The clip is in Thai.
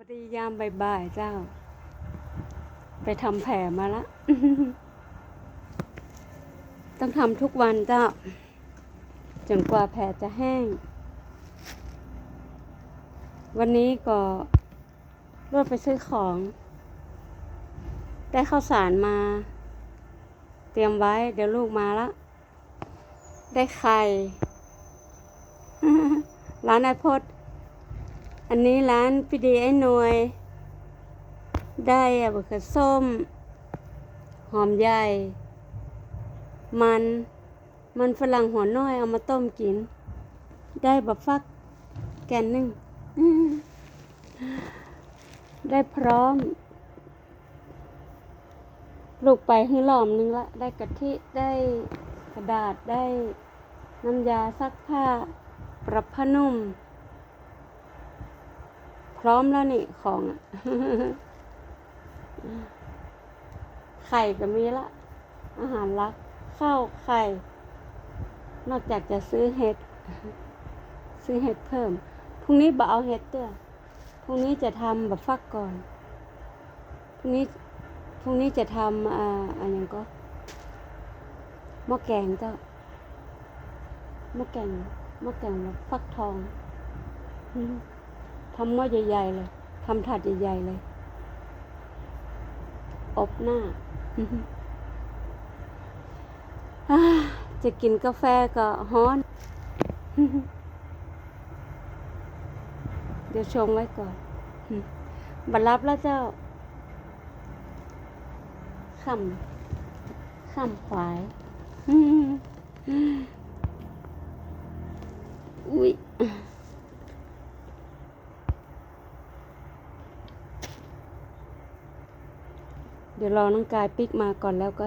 วัสดียามบ่ายๆเจ้า ไปทำแผลมาละ ต้องทำทุกวันเจ้าจนกว่าแผลจะแห้ง วันนี้ก็รวดไปซื้อของ ได้ข้าวสารมา เตรียมไว้เดี๋ยวลูกมาละ ได้ไข่ ร้านไอพด อันนี้ร้านพี่ดีไอ้หน่วย ได้อะบะเขือส้ม หอมใหญ่ มัน มันฝรั่งหัวน้อยเอามาต้มกิน ได้บะฟักแกนหนึ่งได้พร้อม ลูกไปให้หลอมหนึงละ ได้กะทิได้กระดาษได้น้ำยาซักผ้า ปรับผ้านุ่ม ร้อมแล้วนี่ของอะไข่ก็มีละ อาหารลัก ข้าวไข่ นอกจากจะซื้อเห็ด ซื้อเห็ดเพิ่ม พรุ่งนี้บ่เอาเห็ดเต้อพรุ่งนี้จะทำแบบฟักก่อน พรุ่งนี้ พรุ่งนี้จะทำอ่าอะไรอย่างก็หม้อแกงเจ้าหม้อแกงหม้อแกงแบบฟักทองอื ทำหม้อใหญ่ ๆ เลยทำถาดใหญ่ ๆ เลย อบหน้า จะกินกาแฟก็ฮ้อน เดี๋ยวชงไว้ก่อนบัดรับแล้วเจ้าคำคำขวาย เดี๋ยวรอน้องกายปิกมาก่อนแล้วก็